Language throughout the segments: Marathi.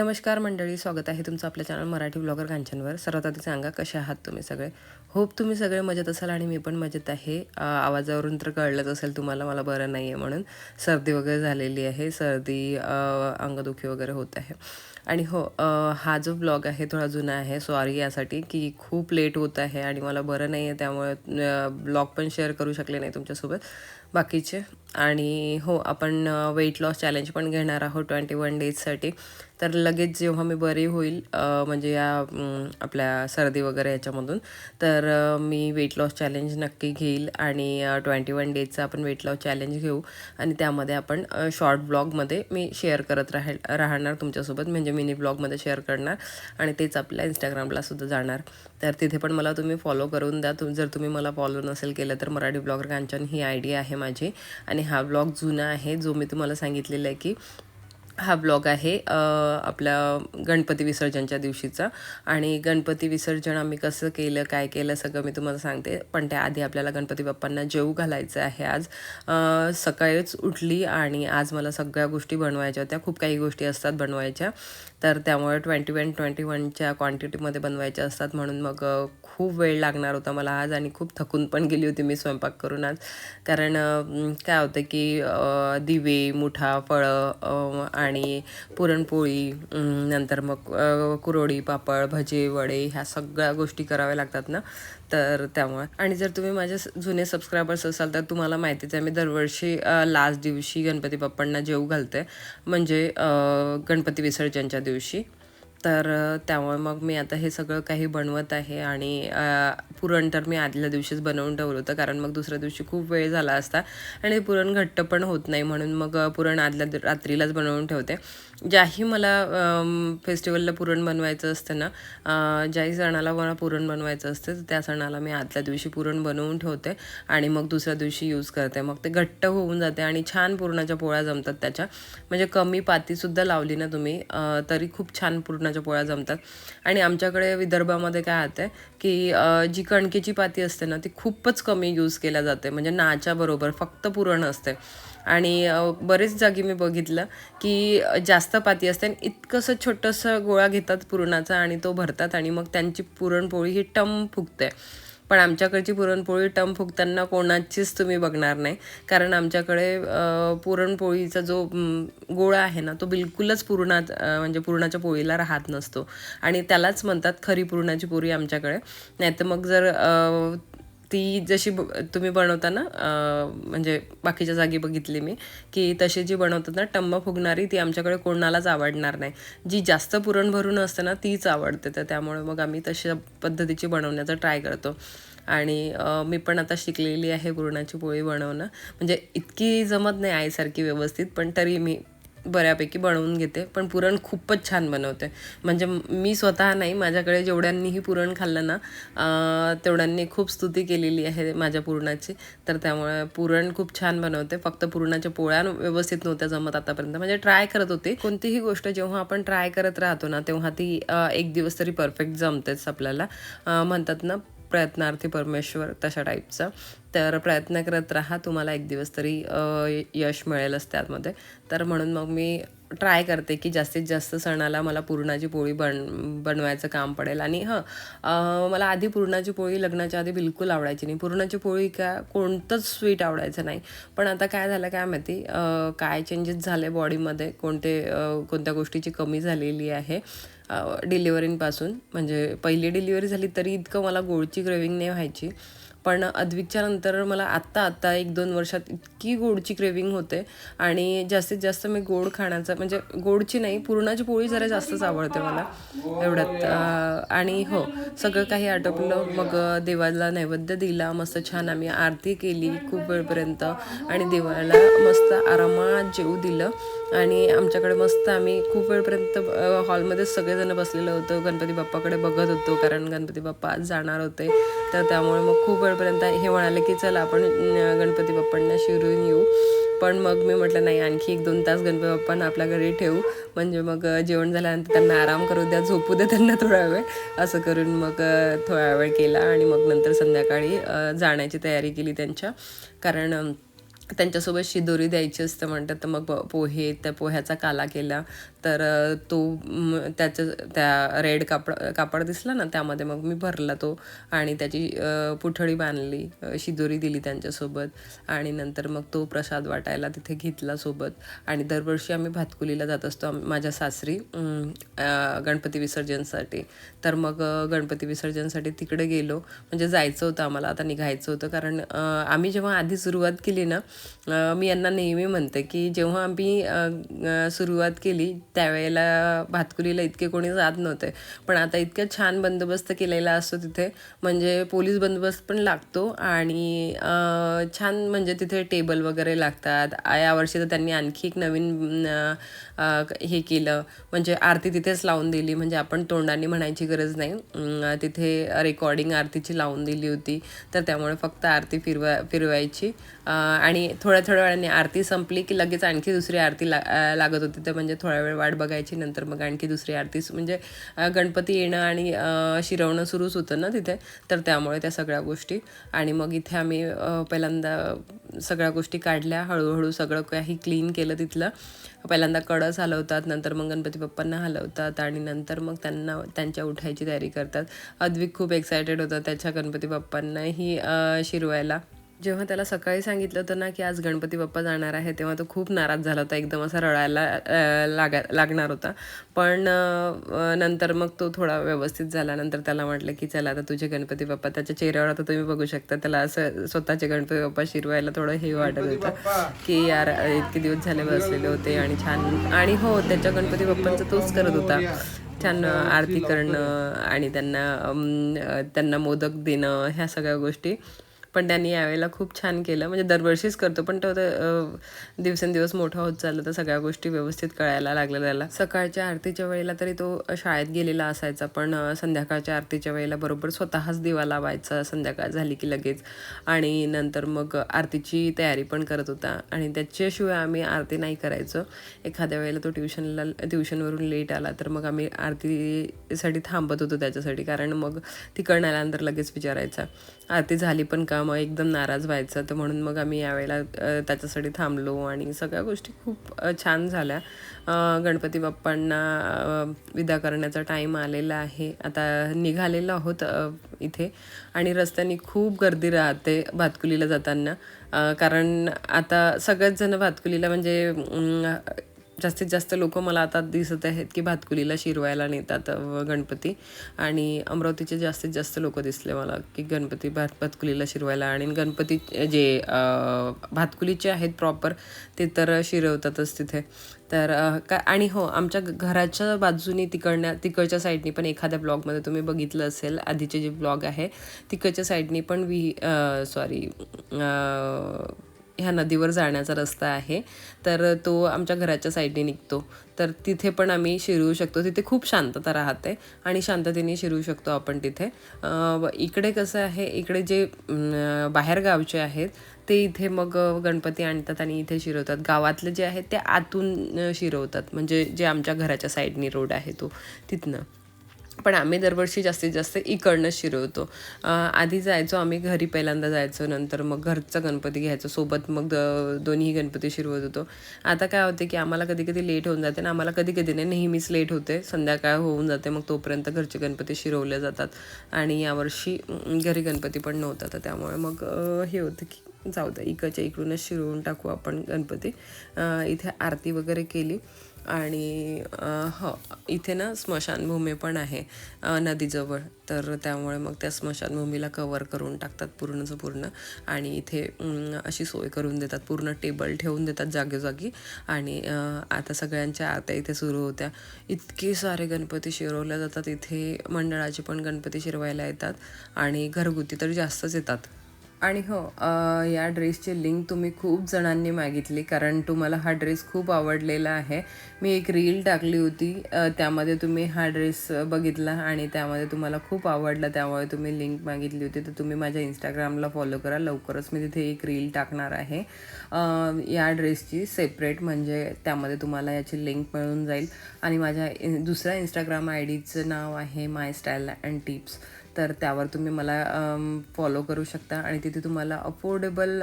नमस्कार मंडळी स्वागत आहे तुमचं आपल्या चॅनल मराठी ब्लॉगर कांचनवर सर्वात आधी सांगा कसे आहात तुम्ही सगळे? होप तुम्ही सगळे मजेत असाल आणि मी पण मजेत आहे. आवाजावरून तर कळलंच असेल तुम्हाला मला बरं नाही आहे म्हणून. सर्दी वगैरे झालेली आहे. सर्दी अंगदुखी वगैरे होत आहे. आणि हो हा जो ब्लॉग आहे थोडा जुना आहे. सॉरी यासाठी की खूप लेट होत आहे आणि मला बरं नाही आहे त्यामुळे ब्लॉग पण शेअर करू शकले नाही तुमच्यासोबत. बाकीचे? आणि हो आपण वेट लॉस चॅलेंज पण घेणार आहोत ट्वेंटी वन डेजसाठी तर लगेच जेव्हा मी बरी होईल म्हणजे या आपल्या सर्दी वगैरे याच्यामधून तर मी वेट लॉस चॅलेंज नक्की घेईल आणि ट्वेंटी वन डेजचं आपण वेट लॉस चॅलेंज घेऊ. आणि त्यामध्ये आपण शॉर्ट ब्लॉगमध्ये मी शेअर करत राहील राहणार तुमच्यासोबत. म्हणजे मिनी ब्लॉगमध्ये शेअर करणार आणि तेच आपल्या इंस्टाग्रामला सुद्धा जाणार. तर तिथे पण मला तुम्ही फॉलो करून द्या. तुम जर तुम्ही मला फॉलो नसेल केलं तर मराठी ब्लॉगर कांचन ही आय डी आहे माझी. आणि हा ब्लॉग जुना आहे जो मी तुम्हाला सांगितलेला आहे की हा ब्लॉग आहे आपला आपल्या गणपती विसर्जनच्या दिवशीचा. आणि गणपती विसर्जन आम्ही कसं केलं काय केलं सगळं मी तुम्हाला सांगते. पण त्याआधी आपल्याला गणपती बाप्पांना जेवू घालायचं आहे आज. सकाळीच उठली आणि आज मला सगळ्या गोष्टी बनवायच्या होत्या. खूप काही गोष्टी असतात बनवायच्या. तर त्यामुळे ट्वेंटी वन ट्वेंटी वनच्या क्वांटिटीमध्ये बनवायच्या असतात. म्हणून मग खूप वेळ लागणार होता मला आज आणि खूप थकून पण गेली होती मी स्वयंपाक करून आज. कारण काय होतं की दिवे मुठा फळं आणि पुरणपोळी नंतर मग कुरोडी पापड भजे वडे ह्या सगळ्या गोष्टी कराव्या लागतात ना. तर त्यामुळे. आणि जर तुम्ही माझे जुने सबस्क्रायबर्स असाल तर तुम्हाला माहितीच आहे मी दरवर्षी लास्ट दिवशी गणपती बाप्पांना जेव घालते. म्हणजे गणपती विसर्जनच्या दिवशी. तर त्यामुळे मग मी आता हे सगळं काही बनवत आहे आणि पुरण तर मी आदल्या दिवशीच बनवून ठेवलं होतं कारण मग दुसऱ्या दिवशी खूप वेळ झाला असता आणि पुरण घट्ट पण होत नाही म्हणून मग पुरण आदल्या रात्रीलाच बनवून ठेवते. ज्याही मला फेस्टिवलला पुरण बनवायचं असतं ना ज्याही सणाला मला पुरण बनवायचं असतं तर त्या सणाला मी आदल्या दिवशी पुरण बनवून ठेवते आणि मग दुसऱ्या दिवशी यूज करते. मग ते घट्ट होऊन जाते आणि छान पुरणाच्या पोळ्या जमतात त्याच्या. म्हणजे कमी पातीसुद्धा लावली ना तुम्ही तरी खूप छान पूर्ण पुरणाच्या पोळ्या जमतात. आणि आमच्याकडे विदर्भामध्ये काय आहे की जी कणकेची पाती असते ना ती खूपच कमी यूज केल्या जाते. म्हणजे नाच्या बरोबर फक्त पुरण असते. आणि बरेच जागी मी बघितलं की जास्त पाती असते आणि इतकंसं छोटंसं गोळा घेतात पुरणाचा आणि तो भरतात आणि मग त्यांची पुरणपोळी ही टम फुगते. पण आमच्याकडची पुरणपोळी टम फुगताना कोणाचीच तुम्ही बघणार नाही. कारण आमच्याकडे पुरणपोळीचा जो गोळा आहे ना तो बिलकुलच पुरणात म्हणजे पुरणाच्या पोळीला राहत नसतो. आणि त्यालाच म्हणतात खरी पुरणाची पोळी आमच्याकडे. नाहीतर मग जर ती जशी ब तुम्ही बनवताना म्हणजे बाकीच्या जागी बघितली मी की तशी जी बनवतात ना टम्म फुगणारी ती आमच्याकडे कोणालाच आवडणार नाही. जी जास्त पुरण भरून असते ना तीच आवडते. तर त्यामुळे मग आम्ही तशा पद्धतीची बनवण्याचा ट्राय करतो. आणि मी पण आता शिकलेली आहे पुरणाची पोळी बनवणं. म्हणजे इतकी जमत नाही आईसारखी व्यवस्थित पण तरी मी बऱ्यापैकी बनवून घेते पण पुरण खूपच छान बनवते. म्हणजे मी स्वतः नाही माझ्याकडे जेवढ्यांनीही पुरण खाल्लं ना तेवढ्यांनी खूप स्तुती केलेली आहे माझ्या पुरणाची. तर त्यामुळे पुरण खूप छान बनवते. फक्त पुरणाच्या पोळ्या व्यवस्थित नव्हत्या जमत आतापर्यंत. म्हणजे ट्राय करत होते. कोणतीही गोष्ट जेव्हा आपण ट्राय करत राहतो ना तेव्हा ती एक दिवस तरी परफेक्ट जमतेच आपल्याला. म्हणतात ना प्रयत्नार्थी परमेश्वर तशा टाईपचा तर प्रयत्न करत राहा तुम्हाला एक दिवस तरी यश मिळेलच त्यामध्ये. तर म्हणून मग मी ट्राय करते की जास्तीत जास्त सणाला मला पुरणाची पोळी बन बनवायचं काम पडेल. आणि हां मला आधी पुरणाची पोळी लग्नाच्या आधी बिलकुल आवडायची नाही. पुरणाची पोळी का कोणतंच स्वीट आवडायचं नाही. पण आता काय झालं काय माहिती काय चेंजेस झाले बॉडीमध्ये कोणते कोणत्या गोष्टीची कमी झालेली आहे डिलिव्हरींपासून म्हणजे पहिली डिलिव्हरी झाली तरी इतकं मला गोडची क्रेविंग नाही व्हायची. पण अद्विकच्या नंतर मला आत्ता आत्ता एक दोन वर्षात इतकी गोडची क्रेविंग होते आणि जास्तीत जास्त मी गोड खाण्याचा म्हणजे गोडची नाही पुरणाची पोळी जरा जास्तच आवडते मला एवढ्यात. आणि हो सगळं काही आटोपलं मग देवाला नैवेद्य दिला मस्त छान आम्ही आरती केली खूप वेळपर्यंत आणि देवाला मस्त आरामात जेऊ दिलं आणि आमच्याकडे मस्त आम्ही खूप वेळपर्यंत हॉलमध्ये सगळेजण बसलेलो होतो गणपती बाप्पाकडे बघत होतो कारण गणपती बाप्पा आज जाणार होते. तर त्यामुळे मग खूप वेळपर्यंत हे म्हणाले की चला आपण गणपती बाप्पांना शिरून येऊ. पण मग मी म्हटलं नाही आणखी एक दोन तास गणपती बाप्पांना आपल्या घरी ठेवू. म्हणजे मग जेवण झाल्यानंतर त्यांना आराम करू द्या झोपू द्या त्यांना थोडा वेळ. असं करून मग थोडा वेळ केला. आणि मग नंतर संध्याकाळी जाण्याची तयारी केली त्यांच्या. कारण त्यांच्यासोबत शिदोरी द्यायची असतं म्हणतात तर मग पोहे त्या पोह्याचा काला केला. तर तो त्याचं त्या रेड कापड कापड दिसला ना त्यामध्ये मग मी भरला तो आणि त्याची पुठळी बांधली शिदोरी दिली त्यांच्यासोबत. आणि नंतर मग तो प्रसाद वाटायला तिथे घेतला सोबत. आणि दरवर्षी आम्ही भातकुलीला जात असतो माझ्या सासरी गणपती विसर्जनसाठी. तर मग गणपती विसर्जनसाठी तिकडे गेलो. म्हणजे जायचं होतं आम्हाला आता निघायचं होतं. कारण आम्ही जेव्हा आधी सुरुवात केली ना मी यांना नेहमी म्हणते की जेव्हा आम्ही सुरुवात केली त्यावेळेला भातकुलीला इतके कोणी जात नव्हते. पण आता इतक्या छान बंदोबस्त केलेला असतो तिथे. म्हणजे पोलीस बंदोबस्त पण लागतो आणि छान म्हणजे तिथे टेबल वगैरे लागतात. यावर्षी तर त्यांनी आणखी एक नवीन हे केलं. म्हणजे आरती तिथेच लावून दिली. म्हणजे आपण तोंडाने म्हणायची गरज नाही. तिथे रेकॉर्डिंग आरतीची लावून दिली होती. तर त्यामुळे फक्त आरती फिरवा फिरवायची. आणि थोड्या थोड्या वेळाने आरती संपली की लगेच आणखी दुसरी आरती ला लागत होती. तर म्हणजे थोड्या वेळ वाट बघायची. नंतर मग आणखी दुसरी आरती म्हणजे गणपती येणं आणि शिरवणं सुरूच होतं ना तिथे. तर त्यामुळे त्या सगळ्या गोष्टी. आणि मग इथे आम्ही पहिल्यांदा सगळ्या गोष्टी काढल्या. हळूहळू सगळं काही क्लीन केलं तिथलं. पहिल्यांदा कळस हलवतात नंतर मग गणपती बाप्पांना हलवतात आणि नंतर मग त्यांना त्यांच्या उठायची तयारी करतात. अद्विक खूप एक्सायटेड होता त्याच्या गणपती बाप्पांनाही शिरवायला. जेव्हा त्याला सकाळी सांगितलं होतं ना की आज गणपती बाप्पा जाणार आहे तेव्हा तो खूप नाराज झाला होता. एकदम असा रडायला लागा लागणार होता. पण नंतर मग तो थोडा व्यवस्थित झाला. नंतर त्याला म्हटलं की चला आता तुझे गणपती बाप्पा त्याच्या चेहऱ्यावर आता तुम्ही बघू शकता. त्याला असं स्वतःचे गणपती बाप्पा शिरवायला थोडं हे वाटत होतं की यार इतके दिवस झाले बसलेले होते आणि छान आणि हो त्याच्या गणपती बाप्पांचं तोच करत होता. छान आरती करणं आणि त्यांना त्यांना मोदक देणं ह्या सगळ्या गोष्टी. पण त्यांनी यावेळेला खूप छान केलं. म्हणजे दरवर्षीच करतो पण तो दिवसेंदिवस मोठा होत चालला तर सगळ्या गोष्टी व्यवस्थित कळायला लागल्या त्याला. सकाळच्या आरतीच्या वेळेला तरी तो शाळेत गेलेला असायचा पण संध्याकाळच्या आरतीच्या वेळेला बरोबर स्वतःच दिवा लावायचा संध्याकाळ झाली की लगेच. आणि नंतर मग आरतीची तयारी पण करत होता. आणि त्याच्याशिवाय आम्ही आरती नाही करायचो. एखाद्या वेळेला तो ट्युशनला ट्युशनवरून लेट आला तर मग आम्ही आरतीसाठी थांबत होतो त्याच्यासाठी. कारण मग तिकडनं आल्यानंतर लगेच विचारायचा आरती झाली पण का मग एकदम नाराज व्हायचा. तर म्हणून मग आम्ही यावेळेला त्याच्यासाठी थांबलो आणि सगळ्या गोष्टी खूप छान झाल्या. गणपती बाप्पांना विदा करण्याचा टाईम आलेला आहे. आता निघालेलो आहोत इथे. आणि रस्त्याने खूप गर्दी राहते भातकुलीला जाताना. कारण आता सगळेच जण भातकुलीला म्हणजे जास्तीत जास्त लोक मला आता दिसत आहेत की भातकुलीला शिरवायला नेतात गणपती. आणि अमरावतीचे जास्तीत जास्त लोक दिसले मला की गणपती भात भातकुलीला शिरवायला. आणि गणपती जे भातकुलीचे आहेत प्रॉपर ते तर शिरवतातच तिथे. तर का आणि हो आमच्या घराच्या बाजूनी तिकडण्या तिकडच्या साईडनी पण एखाद्या ब्लॉगमध्ये तुम्ही बघितलं असेल आधीचे जे ब्लॉग आहे तिकडच्या साईडनी पण विही सॉरी ह्या नदीवर जाण्याचा रस्ता आहे. तर तो आमच्या घराच्या साईडने निघतो. तर तिथे पण आम्ही शिरवू शकतो. तिथे खूप शांतता राहते आणि शांततेने शिरवू शकतो आपण तिथे. इकडे कसं आहे इकडे जे बाहेरगावचे आहेत ते इथे मग गणपती आणतात आणि इथे शिरवतात. गावातले जे आहेत ते आतून शिरवतात. म्हणजे जे आमच्या घराच्या साईडनी रोड आहे तो तिथनं. पण आम्ही दरवर्षी जास्तीत जास्त इकडनं शिरवतो. आधी जायचो आम्ही घरी पहिल्यांदा जायचो नंतर मग घरचा गणपती घ्यायचो सोबत मग दोन्ही गणपती शिरवत होतो. आता काय होते की आम्हाला कधी कधी लेट होऊन जाते ना आम्हाला कधी कधी नाही नेहमीच लेट होते. संध्याकाळ होऊन जाते मग तोपर्यंत घरचे गणपती शिरवले जातात. आणि यावर्षी घरी गणपती पण नव्हता तर त्यामुळे मग हे होतं की जाऊ द्या इकडच्या इकडूनच शिरवून टाकू आपण गणपती. इथे आरती वगैरे केली. आणि हो इथे ना स्मशानभूमी पण आहे नदीजवळ. तर त्यामुळे मग त्या स्मशानभूमीला कवर करून टाकतात पूर्णचं पूर्ण. आणि इथे अशी सोय करून देतात पूर्ण टेबल ठेवून देतात जागोजागी. आणि आता सगळ्यांच्या आता इथे सुरू होत्या. इतके सारे गणपती शिरवल्या जातात. इथे मंडळाचे पण गणपती शिरवायला येतात. आणि घरगुती तर जास्तच येतात. आणि हो या ड्रेसची लिंक तुम्ही खूप जणांनी मागितली कारण तुम्हाला हा ड्रेस खूप आवडलेला आहे. मी एक रील टाकली होती त्यामध्ये तुम्ही हा ड्रेस बघितला आणि त्यामध्ये तुम्हाला खूप आवडला त्यामुळे तुम्ही लिंक मागितली होती. तर तुम्ही माझ्या इंस्टाग्रामला फॉलो करा लवकरच मी तिथे एक रील टाकणार आहे. या ड्रेसची सेपरेट म्हणजे त्यामध्ये तुम्हाला याची लिंक मिळून जाईल. आणि माझ्या दुसऱ्या इंस्टाग्राम आय डीचं नाव आहे माय स्टाईल अँड टिप्स तर त्यावर तुम्ही मला फॉलो करू शकता आणि तिथे तुम्हाला अफोर्डेबल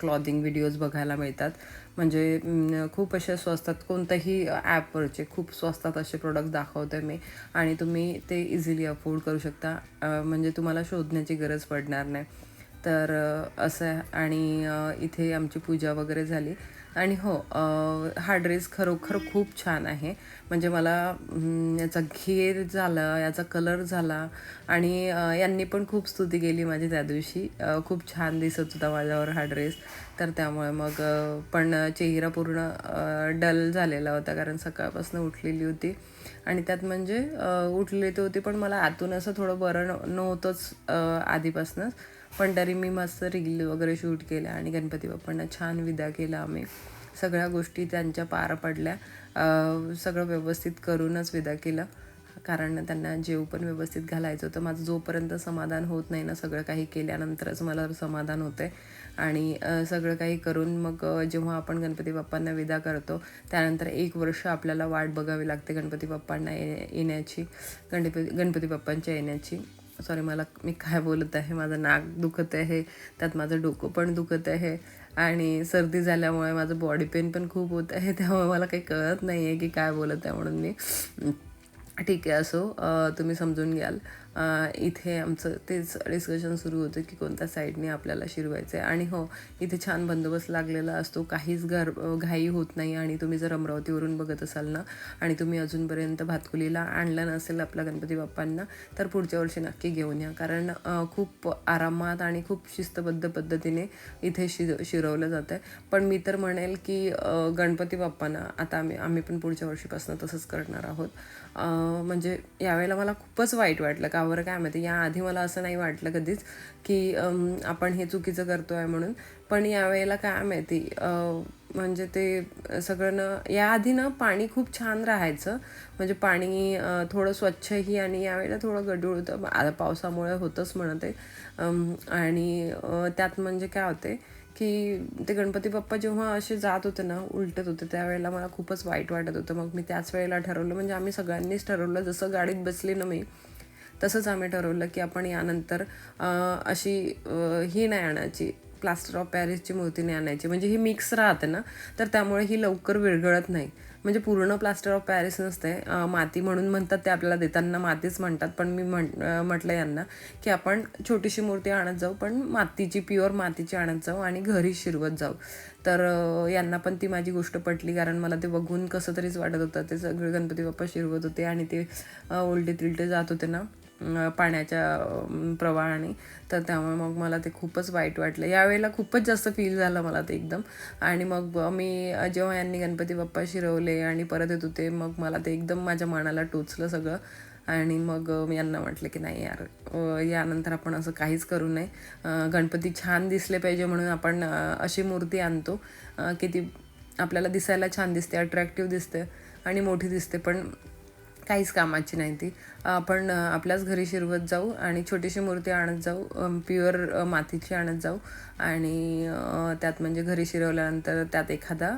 क्लॉथिंग व्हिडिओज बघायला मिळतात. म्हणजे खूप असे स्वस्तात कोणत्याही ॲपवरचे खूप स्वस्तात असे प्रोडक्ट दाखवते मी. आणि तुम्ही ते इझिली अफोर्ड करू शकता. म्हणजे तुम्हाला शोधण्याची गरज पडणार नाही. तर असं आणि इथे आमची पूजा वगैरे झाली. आणि हो हा ड्रेस खरोखर खूप छान आहे. म्हणजे मला याचा घेर झाला याचा कलर झाला आणि यांनी पण खूप स्तुती केली माझी त्या दिवशी. खूप छान दिसत होता माझ्यावर हा ड्रेस तर त्यामुळे मग पण चेहरा पूर्ण डल झालेला होता कारण सकाळपासून उठलेली होती. आणि त्यात म्हणजे उठले उठलेली तर होती पण मला आतून असं थोडं बरं नव्हतंच आधीपासूनच. पण तरी मी मस्त रील वगैरे शूट केल्या आणि गणपती बाप्पांना छान विदा केला आम्ही. सगळ्या गोष्टी त्यांच्या पार पडल्या. सगळं व्यवस्थित करूनच विदा केलं. कारण त्यांना जेव पण व्यवस्थित घालायचं होतं. माझं जोपर्यंत समाधान होत नाही ना सगळं काही केल्यानंतरच मला समाधान होतं आणि सगळं काही करून मग जेव्हा आपण गणपती बाप्पांना विदा करतो त्यानंतर एक वर्ष आपल्याला वाट बघावी लागते गणपती बाप्पांना ये येण्याची. गणपती गणपती बाप्पांच्या येण्याची. सॉरी मला मी काय बोलत आहे? माझं नाक दुखत आहे. त्यात माझं डोकं पण दुखत आहे. आणि सर्दी झाल्यामुळे माझं बॉडी पेन पण खूप होत आहे. त्यामुळे मला काही कळत नाही आहे की काय बोलत आहे म्हणून मी. ठीक आहे असो. तुम्ही समजून घ्याल. इथे आमचं तेच डिस्कशन सुरू होतं की कोणत्या साईडने आपल्याला शिरवायचं आहे आणि हो इथे छान बंदोबस्त लागलेला असतो. काहीच घर घाई होत नाही आणि तुम्ही जर अमरावतीवरून बघत असाल ना आणि तुम्ही अजूनपर्यंत भातकुलीला आणलं नसेल आपल्या गणपती बाप्पांना तर पुढच्या वर्षी नक्की घेऊन या. कारण खूप आरामात आणि खूप शिस्तबद्ध पद्धतीने इथे शि शिरवलं जातं आहे पण मी तर म्हणेल की गणपती बाप्पांना आता आम्ही आम्ही पण पुढच्या वर्षीपासून तसंच करणार आहोत. म्हणजे यावेळेला मला खूपच वाईट वाटलं. का बरं काय माहिती याआधी मला असं नाही वाटलं कधीच की आपण हे चुकीचं करतो आहे म्हणून. पण यावेळेला काय माहिती म्हणजे ते सगळं न याआधी ना पाणी खूप छान राहायचं. म्हणजे पाणी थोडं स्वच्छही आणि यावेळेला थोडं गढूळ होतं. आता पावसामुळे होतंच म्हणत. आहे आणि त्यात म्हणजे काय होते की ते गणपती बाप्पा जेव्हा असे जात होते ना उलटत होते त्यावेळेला मला खूपच वाईट वाटत होतं. मग मी त्याच वेळेला ठरवलं म्हणजे आम्ही सगळ्यांनीच ठरवलं जसं गाडीत बसली ना मी तसंच आम्ही ठरवलं की आपण यानंतर अशी ही नाही आणायची प्लास्टर ऑफ पॅरिसची मूर्ती नाही आणायची. म्हणजे ही मिक्स राहते ना तर त्यामुळे ही लवकर विरघळत नाही. म्हणजे पूर्ण प्लास्टर ऑफ पॅरिस नसते. माती म्हणून म्हणतात ते आपल्याला देताना मातीच म्हणतात. पण मी म्हण म्हटलं यांना की आपण छोटीशी मूर्ती आणत जाऊ पण मातीची प्युअर मातीची आणत जाऊ आणि घरी शिरवत जाऊ. तर यांना पण ती माझी गोष्ट पटली. कारण मला ते बघून कसं तरीच वाटत होतं. ते सगळे गणपती बाप्पा शिरवत होते आणि ते उलटे तिलटे जात होते ना. पाण्याच्या प्रवाहाने. तर त्यामुळे मग मला ते खूपच वाईट वाटलं. यावेळेला खूपच जास्त फील झालं मला ते एकदम. आणि मग मी जेव्हा यांनी गणपती बाप्पा शिरवले आणि परत येत होते मग मला ते एकदम माझ्या मनाला टोचलं सगळं. आणि मग मी यांना म्हटलं की नाही यार यानंतर आपण असं काहीच करू नये. गणपती छान दिसले पाहिजे म्हणून आपण अशी मूर्ती आणतो. की ती आपल्याला दिसायला छान दिसते अट्रॅक्टिव्ह दिसते आणि मोठी दिसते. पण काहीच कामाची नाही ती. आपण आपल्याच घरी शिरवत जाऊ आणि छोटीशी मूर्ती आणत जाऊ प्युअर मातीची आणत जाऊ आणि त्यात म्हणजे घरी शिरवल्यानंतर त्यात एखादा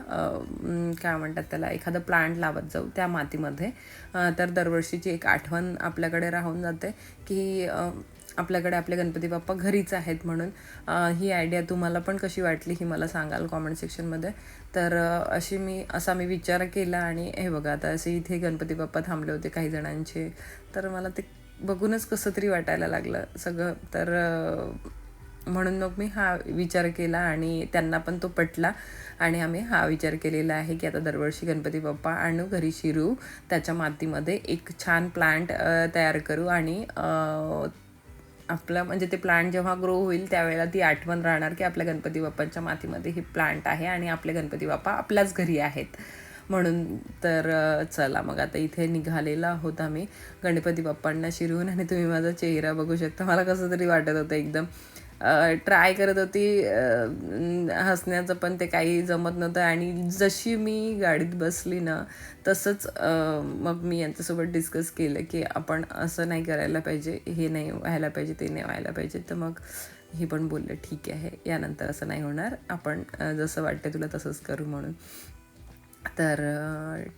काय म्हणतात त्याला एखादा प्लांट लावत जाऊ त्या मातीमध्ये. तर दरवर्षीची एक आठवण आपल्याकडे राहून जाते की आपल्याकडे आपले गणपती बाप्पा घरीच आहेत म्हणून. ही आयडिया तुम्हाला पण कशी वाटली ही मला सांगाल कॉमेंट सेक्शनमध्ये तर अशी मी असा मी विचार केला आणि हे बघा आता असे इथे गणपती बाप्पा थांबले होते काही जणांचे तर मला ते बघूनच कसं तरी वाटायला लागलं सगळं. तर म्हणून मग मी हा विचार केला आणि त्यांना पण तो पटला आणि आम्ही हा विचार केलेला आहे की आता दरवर्षी गणपती बाप्पा आणू घरी शिरू त्याच्या मातीमध्ये एक छान प्लांट तयार करू आणि आपलं म्हणजे ते प्लांट जेव्हा ग्रो होईल त्यावेळेला ती आठवण राहणार की आपल्या गणपती बाप्पांच्या मातीमध्ये हे प्लांट आहे आणि आपले गणपती बाप्पा आपल्याच घरी आहेत. म्हणून तर चला मग आता इथे निघालेला आहोत आम्ही. गणपती बाप्पांना शिरवून आणि तुम्ही माझा चेहरा बघू शकता. मला कसं तरी वाटत होतं एकदम ट्राय करत होती हसण्याचं पण ते काही जमत नव्हतं. आणि जशी मी गाडीत बसली ना तसंच मग मी यांच्यासोबत डिस्कस केलं की आपण असं नाही करायला पाहिजे हे नाही व्हायला पाहिजे ते नाही व्हायला पाहिजे. तर मग हे पण बोललं ठीक आहे यानंतर असं नाही होणार. आपण जसं वाटतं तुला तसंच करू म्हणून. तर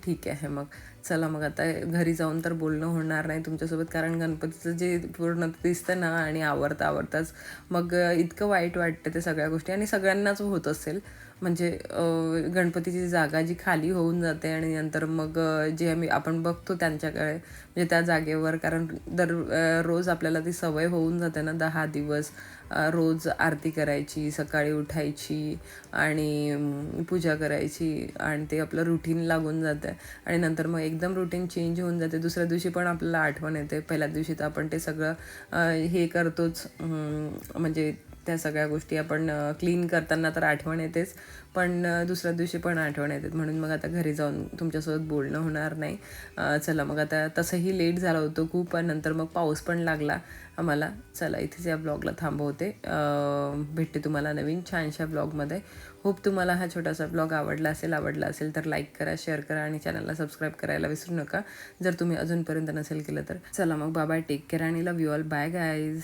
ठीक आहे मग. चला मग आता घरी जाऊन तर बोलणं होणार नाही तुमच्यासोबत कारण गणपतीचं जे पूर्ण दिसतं ना आणि आवडता आवडताच मग इतकं वाईट वाटतं ते सगळ्या गोष्टी. आणि सगळ्यांनाच होत असेल. म्हणजे गणपतीची जागा जी खाली होऊन जाते आणि नंतर मग जे आम्ही आपण बघतो त्यांच्याकडे म्हणजे त्या जागेवर कारण दर रोज आपल्याला ती सवय होऊन जाते ना दहा दिवस रोज आरती करायची सकाळी उठायची आणि पूजा करायची आणि ते आपलं रुटीन लागून जातं. आणि नंतर मग एकदम रुटीन चेंज होऊन जाते. दुसऱ्या दिवशी पण आपल्याला आठवण येते. पहिल्या दिवशी तर आपण ते सगळं हे करतोच. म्हणजे त्या सगळ्या गोष्टी आपण क्लीन करताना तर आठवण येतेच. पण दुसऱ्या दिवशी पण आठवण येतात. म्हणून मग आता घरी जाऊन तुमच्यासोबत बोलणं होणार नाही. चला मग आता तसंही लेट झालं होतं खूप आणि नंतर मग पाऊस पण लागला आम्हाला. चला इथेच या ब्लॉगला थांबवते. भेटते तुम्हाला नवीन छानशा ब्लॉगमध्ये. होप तुम्हाला हा छोटासा ब्लॉग आवडला असेल आवडला असेल तर लाईक करा शेअर करा आणि चॅनलला सबस्क्राईब करायला विसरू नका. जर तुम्ही अजूनपर्यंत नसेल केलं तर. चला मग बाबा टेक केअर आणि love you all. Bye guys